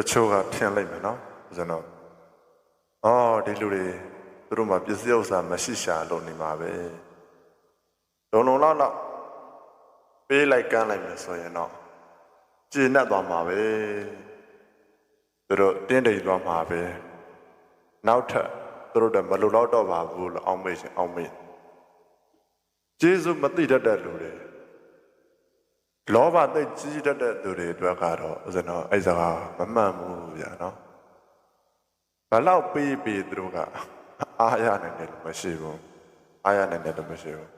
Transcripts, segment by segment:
တချို့ကထင်လိုက်မယ်နော်ကျွန်တော်အော်ဒီလူတွေသူတို့မှာပစ္စည်းဥစ္စာမရှိရှာလို့နေမှာပဲလုံလုံလောက်လောက်ပေးလိုက်ကမ်းလိုက်မယ်ဆိုရင်တော့ကျေနပ်သွားမှာပဲသူတို့တင်းတိမ်သွားမှာပဲနောက်ထပ်သူတို့တည်းမလုံလောက်တော့ပါဘူးလို့အောင်းမေ့ရှင်အောင်းမေ့ကျေးဇူးမသိတတ်တဲ့လူတွေ လောဘသိပ်ကြီးတတ်တဲ့သူတွေအတွက်ကတော့ဦးဇင်းတော်အဲ့စကားမမှန်ဘူးဗျာနော်ဘလောက်ပေးပေးသူတို့ကအားရနိုင်တယ်လို့မရှိဘူးအားရနိုင်တယ်လို့မရှိဘူး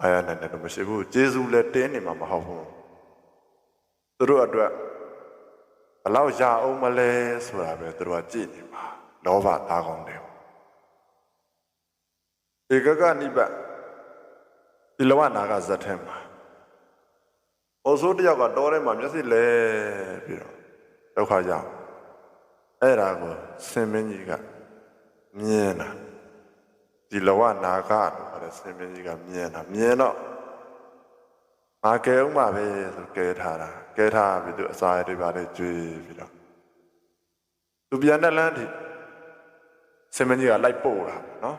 အားရနိုင်တယ်လို့မရှိဘူးဂျေဇုလည်းတင်းနေမှာမဟုတ်ဘူးသူတို့အတွက်ဘလောက်ရအောင်မလဲဆိုတာပဲသူတို့ကကြည့်နေမှာလောဘသားကောင်းတယ်ဧကကနိဗ္ဗာန်ဒီလောကနာကဇတ်ထဲမှာ။ အိုဆိုးတယောက်ကတောထဲမှာမျက်စိလဲပြီးတော့ဒုက္ခရောက်။အဲ့ဒါကိုဆင်မင်းကြီးကမြင်တာဒီလောကနာကလို့ခေါ်တဲ့ဆင်မင်းကြီးကမြင်တာမြင်တော့ငါကဲအောင်ပါပဲဆိုကဲထားတာကဲထားပြီးသူအစာရတွေပါလေကျွေးပြီးတော့သူပြန်တဲ့လမ်းထိဆင်မင်းကြီးကလိုက်ပို့တာနော်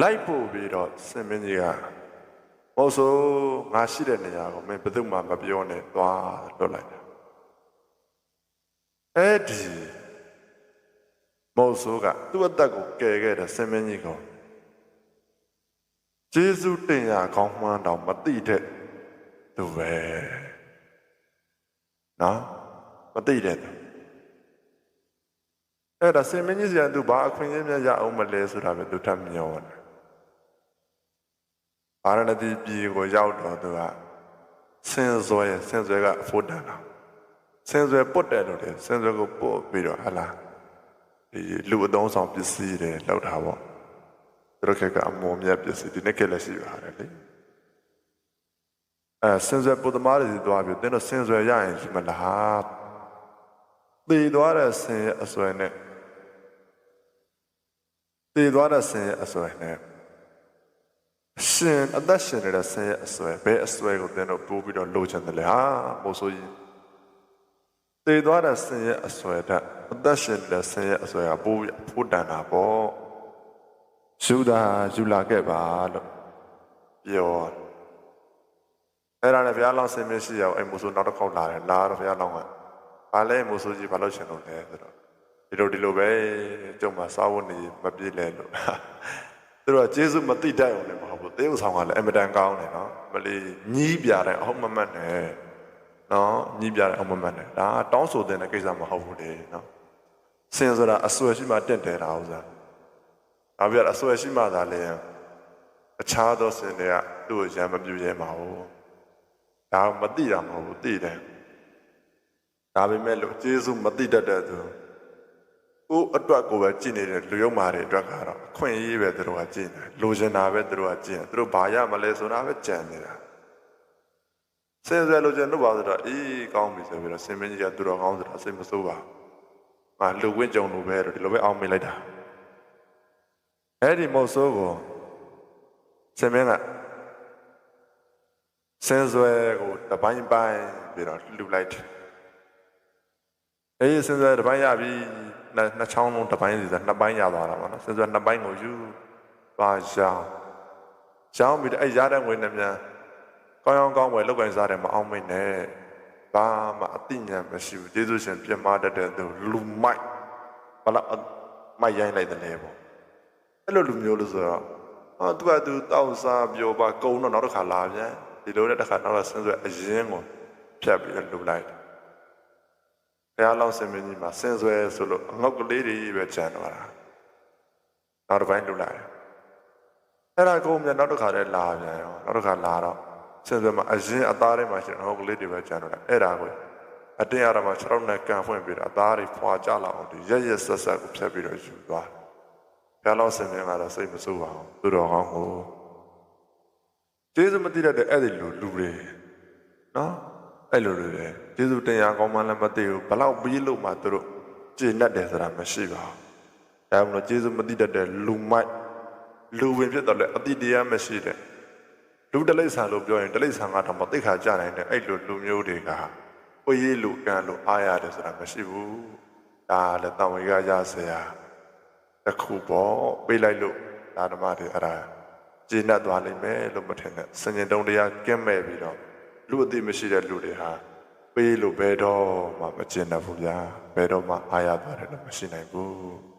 လိုက်ပို့ပြီးတော့ဆင်မင်းကြီးက မဟုတ်ဆိုငါရှိတဲ့နေရာကိုမင်းဘယ်သူမှမပြောနဲ့သွားလွတ်လိုက်တာအဲ့ဒီမဟုတ်ဆိုကသူ့အသက်ကိုကယ်ခဲ့တဲ့ဆင်မင်းကြီးကိုဂျေဇုတင်ရကောင်းမှန်းတော့မသိတဲ့သူပဲနော်မသိတဲ့သူအဲ့ဒါဆင်မင်းကြီးစီကသူဘာအခွင့်အရေးများရအောင်မလဲဆိုတာပဲသူထပ်မျောတယ် ဗာရဏသီပြည်ကိုရောက်တော့သူကဆင်းဇွဲဆင်းဇွဲကအဖို့တန်တာဆင်းဇွဲပုတ်တယ်လို့လေဆင်းဇွဲကိုပုတ်ပြီးတော့ဟလာဒီလူအသုံးဆောင်ပစ္စည်းတွေလောက်တာပေါ့သူတို့ကအမောမြတ်ပစ္စည်းဒီနေ့ကလည်းရှိပါတယ်လေအဲဆင်းဇွဲပုတ်သမားတွေစီသွားပြီးတင်းတော့ဆင်းဇွဲရရင်ရှိမလားသေသွားတဲ့ဆင်းရဲ့အစွဲနဲ့သေသွားတဲ့ဆင်းရဲ့အစွဲနဲ့ ရှင်အသက်ရှင်နေတဲ့ဆင်းရဲအစွဲဘယ်အစွဲကိုသင်တို့ပို့ပြီးတော့လိုချင်တယ်လေဟာမို့ဆိုရင်တည်သွားတဲ့ဆင်းရဲအစွဲတဲ့အသက်ရှင်နေတဲ့ဆင်းရဲအစွဲကပို့ပြီးဖို့တန်တာပေါ့ယူတာယူလာခဲ့ပါလို့ပြောအဲ့ဒါနဲ့ဘုရားလောင်းဆင်းမရှိအောင်အဲ့မို့ဆိုနောက်တစ်ခေါက်လာတယ်လာတော့ဘုရားလောင်းကဘာလဲမို့ဆိုကြီးဘာလို့ရှင်လို့လဲဆိုတော့ဒီလိုဒီလိုပဲကျုံမှာစာဝတ်နေမပြည့်လဲလို့သူတို့ကကျေးဇူးမသိတတ်အောင်လည်းမဟုတ် ဘူးသေဥဆောင်ကလည်းအင်မတန်ကောင်းတယ်နော်မလီညီးပြတယ်အဟုတ်မမတ်နဲ့နော်ညီးပြတယ်အဟုတ်မမတ်နဲ့ဒါကတောင်းဆိုတဲ့ကိစ္စမဟုတ်ဘူးလေနော်စင်ဆိုတာအစွဲရှိမှတင့်တယ်တာဥစားအပြည့်အစွဲရှိမှသာလေအခြားသောစင်တွေကသူ့ကိုရံမပြူရဲမှာဟုတ်ဒါမသိတာမဟုတ်ဘူးသိတယ်ဒါပေမဲ့လို့ကျေးဇူးမသိတတ်တဲ့သူ ကိုယ်အတွက်ကိုပဲကြည်နေတဲ့လူယုံမာတွေအတွက်ကတော့အခွင့်အရေးပဲသူတို့ကကြည်နေလိုချင်တာပဲသူတို့ကကြည်နေသူတို့ဘာရမလဲဆိုတာပဲကြံနေတာစင်စဲလိုချင်လို့ပါဆိုတော့အေးကောင်းပြီဆိုပြီးတော့စင်မင်းကြီးကသူတော်ကောင်းဆိုတာစိတ်မဆိုးပါငါလူဝင့်ကြုံလို့ပဲတော့ဒီလိုပဲအောင်မိလိုက်တာအဲ့ဒီမဟုတ်ဆိုးကိုစင်မင်းကစင်ဆွဲကိုတပိုင်းပိုင်းပြီးတော့လှူလိုက်တယ်အေးစင်ဆွဲတပိုင်းရပြီ နှစ်နှစ်ချောင်းလုံးတစ်ပိုင်းစီဆိုနှစ်ပိုင်းရသွားတာပေါ့နော်စဉ်းစားနှစ်ပိုင်းကိုယူပါရောင်းရောင်းပြီးတော့အဲ့ရတဲ့ငွေနဲ့မြန်ကောင်းကောင်းကောင်းဝယ်လောက်ကင်စားတယ်မအောင်မိနဲ့ဘာမှအသိဉာဏ်မရှိဘူးကျေးဇူးရှင်ပြမတတ်တဲ့သူလူမိုက်ဘာလို့မိုက်ရိုင်းလိုက်တယ်လဲပေါ့အဲ့လိုလူမျိုးလို့ဆိုတော့ဟာသူကသူတောက်စားပြောပါကုံတော့နောက်တစ်ခါလာပြန်ဒီလိုနဲ့တစ်ခါနောက်တော့စဉ်းစားအရင်ကိုဖြတ်ပြီးတော့လှုပ်လိုက်တယ် ဘုရားလောင်းစင်မင်းကြီးမှာဆင်ဆွဲဆိုလို့အငုတ်ကလေးတွေပဲကြံသွားတာနောက်တစ်ပိုင်းလှုပ်လာတယ်အဲ့ဒါကိုမြန်နောက်တစ်ခါတည်းလာပြန်ရောနောက်တစ်ခါလာတော့ဆင်ဆွဲမှာအရင်အသားထဲမှာရှင်အငုတ်ကလေးတွေပဲကြံတော့တာအဲ့ဒါကိုအတင်းအရမှာ6ရောက်နဲ့ကန်ဖွင့်ပြီးတော့အသားတွေဖွာကြလာအောင်ဒီရက်ရက်ဆက်ဆက်ကိုဖြတ်ပြီးတော့ယူသွားဘုရားလောင်းစင်မင်းကတော့စိတ်မဆိုးပါဘူးသူတော်ကောင်းကိုကျေးဇူးမသိတတ်တဲ့အဲ့ဒီလူလူတွေနော် အဲ့လိုတွေပဲကျေးဇူးတရားကောင်းမှလည်းမသိဘူးဘလောက်ပြီးလို့မှသူတို့ကျေနပ်တယ်ဆိုတာမရှိပါဘူးဒါမှမဟုတ်ကျေးဇူးမသိတတ်တဲ့လူမိုက်လူဝင်ဖြစ်တော့လေအတိတရားမရှိတဲ့လူတလိษံလို့ပြောရင်တလိษံကတော့မသိခါကြနိုင်တဲ့အဲ့လိုလူမျိုးတွေကပွေးလူကံလူအားရတယ်ဆိုတာမရှိဘူးဒါလည်းတံဝေကရဆရာတစ်ခုပေါ့ပေးလိုက်လို့ဒါဓမ္မတွေအဲ့ဒါကျေနပ်သွားလိမ့်မယ်လို့မထင်နဲ့စဉ္ညတုံတရားကင်းမဲ့ပြီးတော့ လူအသိမရှိတဲ့လူတွေဟာပေးလို့ဘယ်တော့မှမကျေနပ်ဘူးဗျာဘယ်တော့မှအားရသွားတယ်လို့မရှိနိုင်ဘူး